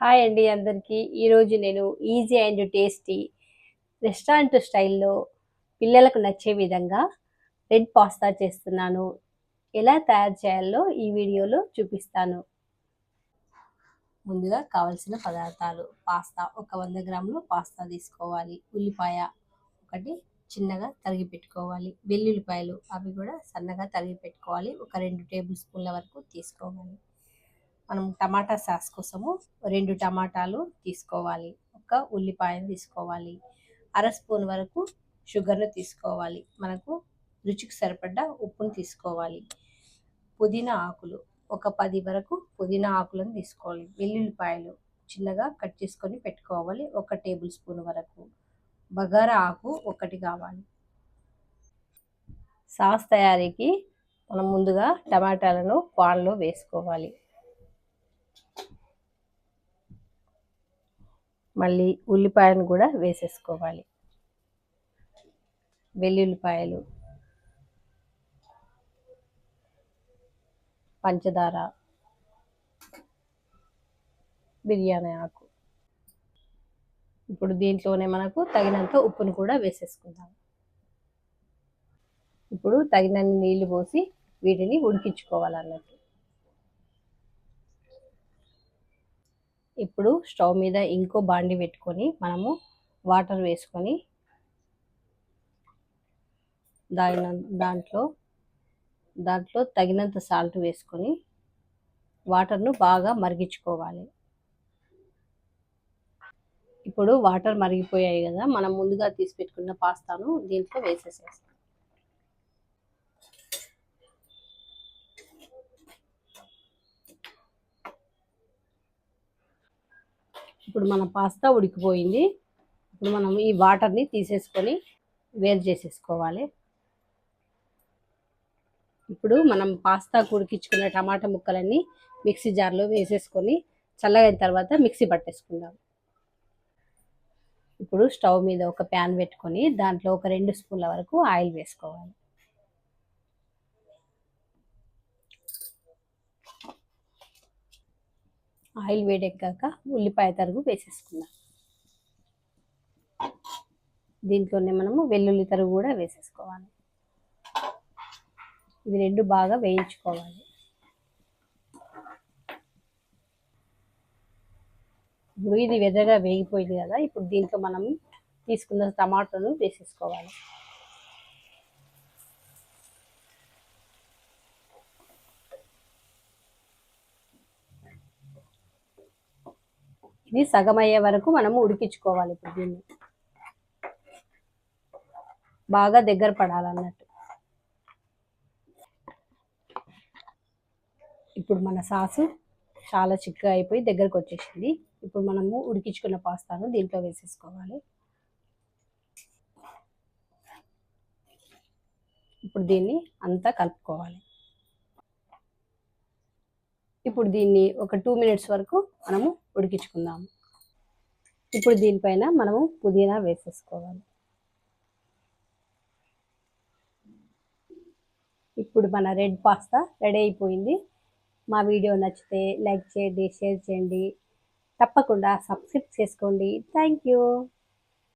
Hi అండి అందరికీ. ఈరోజు నేను ఈజీ అండ్ టేస్టీ రెస్టారెంట్ స్టైల్లో పిల్లలకు నచ్చే విధంగా రెడ్ పాస్తా చేస్తున్నాను. ఎలా తయారు చేయాలో ఈ వీడియోలో చూపిస్తాను. ముందుగా కావలసిన పదార్థాలు. పాస్తా ఒక వంద గ్రాములు పాస్తా తీసుకోవాలి. ఉల్లిపాయ ఒకటి చిన్నగా తరిగి పెట్టుకోవాలి వెల్లుల్లిపాయలు అవి కూడా సన్నగా తరిగి పెట్టుకోవాలి ఒక రెండు టేబుల్ స్పూన్ల వరకు తీసుకోవాలి. మనం టమాటా సాస్ కోసము రెండు టమాటాలు తీసుకోవాలి. ఒక ఉల్లిపాయను తీసుకోవాలి. అర స్పూన్ వరకు షుగర్ను తీసుకోవాలి. మనకు రుచికి సరిపడ్డ ఉప్పును తీసుకోవాలి. పుదీనా ఆకులు ఒక పది వరకు పుదీనా ఆకులను తీసుకోవాలి. వెల్లుల్లిపాయలు చిన్నగా కట్ చేసుకొని పెట్టుకోవాలి. ఒక టేబుల్ స్పూన్ వరకు. బగారా ఆకు ఒకటి కావాలి. సాస్ తయారీకి మనం ముందుగా టమాటాలను పాన్లో వేసుకోవాలి. మళ్ళీ ఉల్లిపాయను కూడా వేసేసుకోవాలి. వెల్లుల్లిపాయలు పంచదార బిర్యానీ ఆకు. ఇప్పుడు దీంట్లోనే మనకు తగినంత ఉప్పును కూడా వేసేసుకుందాం. ఇప్పుడు తగినన్ని నీళ్ళు పోసి వీటిని ఉడికించుకోవాలన్నట్టు. ఇప్పుడు స్టవ్ మీద ఇంకో బాండి పెట్టుకొని మనము వాటర్ వేసుకొని దాని దాంట్లో దాంట్లో తగినంత సాల్ట్ వేసుకొని వాటర్ను బాగా మరిగించుకోవాలి. ఇప్పుడు వాటర్ మరిగిపోయాయి కదా మనం ముందుగా తీసి పెట్టుకున్న పాస్తాను దీంట్లో వేసేసేస్తాం. ఇప్పుడు మన పాస్తా ఉడికిపోయింది. ఇప్పుడు మనం ఈ వాటర్ని తీసేసుకొని వేరు చేసేసుకోవాలి. ఇప్పుడు మనం పాస్తా ఉడికించుకున్న టమాటా ముక్కలన్నీ మిక్సీ జార్లో వేసేసుకొని చల్లగైన తర్వాత మిక్సీ పట్టేసుకుందాం. ఇప్పుడు స్టవ్ మీద ఒక ప్యాన్ పెట్టుకొని దాంట్లో ఒక రెండు స్పూన్ల వరకు ఆయిల్ వేసుకోవాలి. ఆయిల్ వేడెక్కాక ఉల్లిపాయ తరుగు వేసేసుకుందాం. దీంట్లోనే మనము వెల్లుల్లి తరుగు కూడా వేసేసుకోవాలి. ఇవి రెండు బాగా వేయించుకోవాలి. ఇప్పుడు ఇది వెదగా వేగిపోయింది కదా ఇప్పుడు దీంట్లో మనం తీసుకున్న టమాటోను వేసేసుకోవాలి. ఇది సగం అయ్యే వరకు మనము ఉడికించుకోవాలి ఇప్పుడు దీన్ని. బాగా దగ్గర పడాలన్నట్టు. ఇప్పుడు మన సాసు చాలా చిక్కగా అయిపోయి దగ్గరకు వచ్చేసింది. ఇప్పుడు మనము ఉడికించుకున్న పాస్తాను దీంట్లో వేసేసుకోవాలి. ఇప్పుడు దీన్ని అంతా కలుపుకోవాలి. ఇప్పుడు దీన్ని ఒక టూ మినిట్స్ వరకు మనము ఉడికించుకుందాము ఇప్పుడు దీనిపైన మనము పుదీనా వేసేసుకోవాలి. ఇప్పుడు మన రెడ్ పాస్తా రెడీ అయిపోయింది. మా వీడియో నచ్చితే లైక్ చేయండి షేర్ చేయండి. తప్పకుండా సబ్స్క్రైబ్ చేసుకోండి. Thank you.